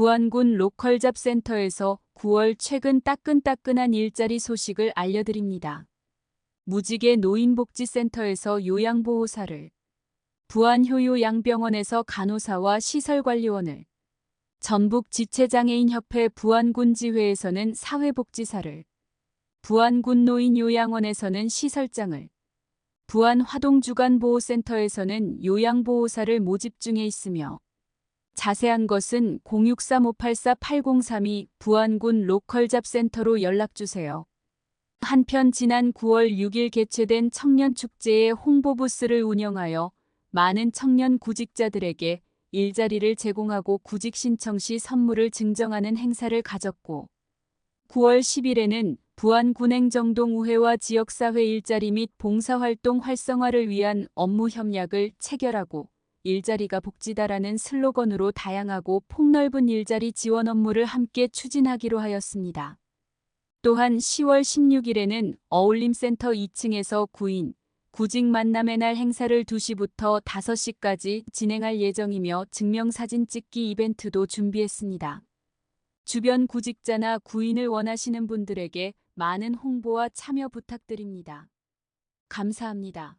부안군 로컬 잡센터에서 9월 최근 따끈따끈한 일자리 소식을 알려드립니다. 무지개 노인복지센터에서 요양보호사를, 부안효요양병원에서 간호사와 시설관리원을, 전북 지체장애인협회 부안군지회에서는 사회복지사를, 부안군 노인요양원에서는 시설장을, 부안 화동주간보호센터에서는 요양보호사를 모집 중에 있으며 자세한 것은 063-584-8032 부안군 로컬잡센터로 연락주세요. 한편 지난 9월 6일 개최된 청년축제의 홍보부스를 운영하여 많은 청년 구직자들에게 일자리를 제공하고 구직 신청 시 선물을 증정하는 행사를 가졌고 9월 10일에는 부안군행정동 우회와 지역사회 일자리 및 봉사활동 활성화를 위한 업무 협약을 체결하고 일자리가 복지다라는 슬로건으로 다양하고 폭넓은 일자리 지원 업무를 함께 추진하기로 하였습니다. 또한 10월 16일에는 어울림센터 2층에서 9인 구직 만남의 날 행사를 2시부터 5시까지 진행할 예정이며 증명사진 찍기 이벤트도 준비했습니다. 주변 구직자나 구인을 원하시는 분들에게 많은 홍보와 참여 부탁드립니다. 감사합니다.